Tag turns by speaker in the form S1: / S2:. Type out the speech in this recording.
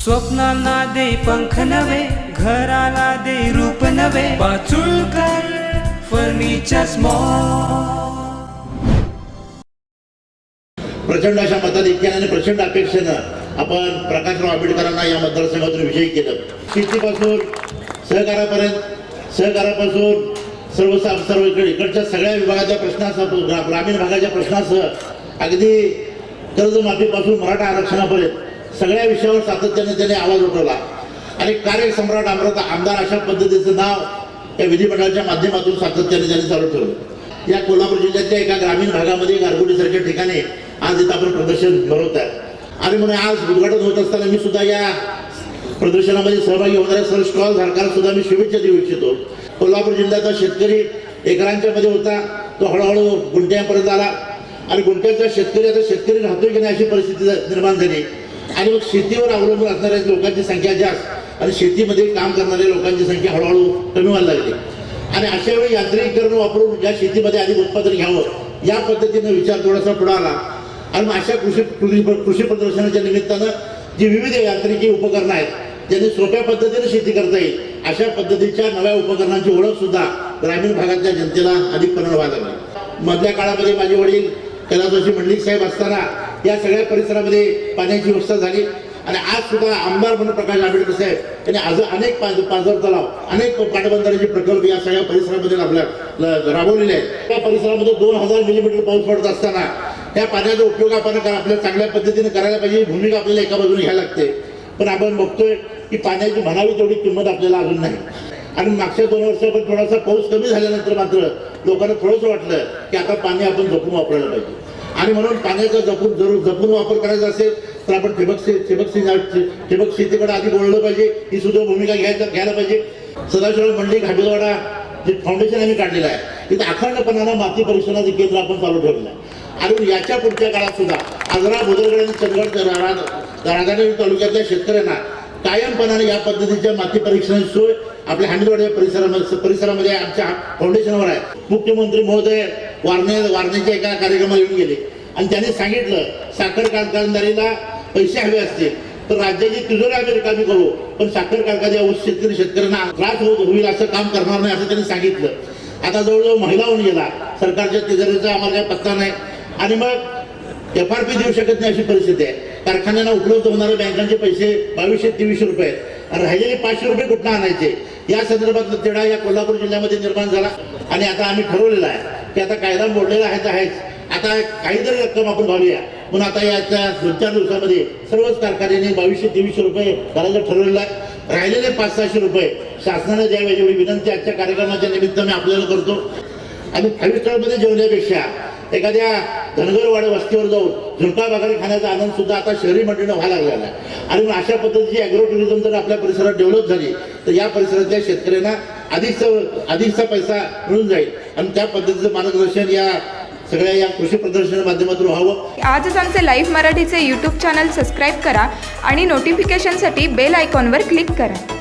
S1: स्वप्नांना दे पंख नवे घराला दे रूप नवे पाचुळकर फर्निचर मॉल
S2: प्रचंड अशा मताधिक्याने आणि प्रचंड अपेक्षेनं आपण प्रकाशराव आंबेडकरांना या मतदारसंघातून विजयी केलं. शेतीपासून सहकारापर्यंत सहकारापासून सर्व सर्व इकडे इकडच्या सगळ्या विभागाच्या प्रश्नासह ग्रामीण भागाच्या प्रश्नासह अगदी कर्जमाफीपासून मराठा आरक्षणापर्यंत सगळ्या विषयावर सातत्याने त्याने आवाज उठवला. आणि कार्यसम्राट अमृत आमदार अशा पद्धतीचं नाव या विधिमंडळाच्या माध्यमातून सातत्याने त्यांनी चालू ठेवलं. या कोल्हापूर जिल्ह्यातल्या एका ग्रामीण भागामध्ये गारगोटीसारख्या ठिकाणी आज इथं आपण प्रदर्शन भरवत आहे. आणि म्हणून आज उद्घाटन होत असताना मी सुद्धा या प्रदर्शनामध्ये सहभागी होणाऱ्या सर्व स्टॉल धारकांना सुद्धा मी शुभेच्छा देऊ इच्छितो. कोल्हापूर जिल्ह्याचा शेतकरी एकरांच्या मध्ये होता. तो हळूहळू गुंट्यापर्यंत आला. आणि गुंट्याचा शेतकरी आता शेतकरी राहतोय की नाही अशी परिस्थिती निर्माण झाली. आणि मग शेतीवर अवलंबून असणाऱ्या लोकांची संख्या जास्त आणि शेतीमध्ये काम करणाऱ्या लोकांची संख्या हळूहळू कमी व्हायला लागली. आणि अशा वेळी यांत्रिकीकरण वापरून ज्या शेतीमध्ये अधिक उत्पादन घ्यावं या पद्धतीने विचार थोडासा पुढे आला. आणि मग अशा कृषी कृषी कृषी प्रदर्शनाच्या निमित्तानं जी विविध यांत्रिकी उपकरणं आहेत ज्यांनी सोप्या पद्धतीने शेती करता येईल अशा पद्धतीच्या नव्या उपकरणांची ओळख सुद्धा ग्रामीण भागातल्या जनतेला अधिकपणे व्हायला लागली. मधल्या काळामध्ये माझे वडील कैलासवासी मंडलिक साहेब असताना या सगळ्या परिसरामध्ये पाण्याची व्यवस्था झाली. आणि आज सुद्धा आमदार म्हणून प्रकाश आंबेडकर साहेब यांनी आज अनेक पाझर तलाव अनेक पाटबंधाराचे प्रकल्प या सगळ्या परिसरामध्ये आपल्या राबवलेले आहेत. त्या परिसरामध्ये दोन हजार मिलीमीटर पाऊस पडत असताना त्या पाण्याचा उपयोग आपण आपल्या चांगल्या पद्धतीने करायला पाहिजे ही भूमिका आपल्याला एका बाजूने घ्यायला लागते. पण आपण बघतोय की पाण्याची म्हणावी तेवढी किंमत आपल्याला अजून नाही. आणि मागच्या दोन वर्षापर्यंत थोडासा पाऊस कमी झाल्यानंतर मात्र लोकांना थोडंसं वाटलं की आता पाणी आपण जपून वापरायला पाहिजे. आणि म्हणून पाण्याचा जपून जरूर जपून वापर करायचा असेल तर आपण ठिबक ठिबक ठिबक शेतीकडे आधी बोललं पाहिजे. ही सुद्धा भूमिका घ्यायचा घ्यायला पाहिजे. सदाशिव मंडळी घाटलवाडा जे फाउंडेशन आम्ही काढलेलं आहे तिथं अखंडपणानं माती परीक्षणाचं केंद्र आपण चालू ठेवलेलं आहे. आणि याच्या पुढच्या काळात सुद्धा आजरा बोदरगड आणि चंदगड राधानगरी तालुक्यातल्या शेतकऱ्यांना कायमपणाने या पद्धतीच्या माती परीक्षणाची सोय आपल्या हांडीवाड परिसरामध्ये परिसरामध्ये आमच्या फाउंडेशनवर आहे. मुख्यमंत्री महोदय वारणे वारणेच्या एका कार्यक्रमाला येऊन गेले. आणि त्यांनी सांगितलं साखर कारखानदारीला पैसे हवे असतील तर राज्याची तिजोरी आम्ही रिकामी करू. पण साखर कारखान्या शेतकरी शेतकऱ्यांना त्रास होत होईल असं काम करणार नाही असं त्यांनी सांगितलं. आता जवळजवळ महिला होऊन गेला. सरकारच्या तिजोरीचा आम्हाला काही पत्ता नाही. आणि मग एफ आर पी देऊ शकत नाही अशी परिस्थिती आहे. कारखान्यांना उपलब्ध होणारे बँकांचे पैसे बावीसशे तेवीसशे रुपये आहेत. आणि राहिलेले पाचशे रुपये कुठं आणायचे? या संदर्भातला तिढा या कोल्हापूर जिल्ह्यामध्ये निर्माण झाला. आणि आता आम्ही ठरवलेलं आहे की आता कायदा मोडलेला आहे तर आहेच. आता काहीतरी रक्कम आपण घालूया. पण आता याच्या दोन चार दिवसामध्ये सर्वच कारखान्याने बावीसशे तेवीसशे रुपये करायला ठरवलेलं आहे. राहिलेले पाच सहाशे रुपये शासनाने द्यावे एवढी विनंती आजच्या कार्यक्रमाच्या निमित्त मी आपल्याला करतो. आणि फाईव्ह स्टारमध्ये जेवण्यापेक्षा एखाद्या धनगरवाड्या वस्तीवर जाऊन झुणका भाकरी खाण्याचा आनंद सुद्धा आता शहरी मंडळीनं व्हायला लागलेला आहे. आणि मग अशा पद्धतीची ॲग्रो टुरिझम जर आपल्या परिसरात डेव्हलप झाली तर या परिसरातल्या शेतकऱ्यांना अधिकचा अधिकचा पैसा मिळून जाईल. आणि त्या पद्धतीचं मार्गदर्शन या सगळ्या या कृषी प्रदर्शन माध्यमातून व्हावं.
S3: आजच आमचे लाईव्ह मराठीचे यूट्यूब चॅनल सबस्क्राईब करा आणि नोटिफिकेशनसाठी बेल आयकॉनवर क्लिक करा.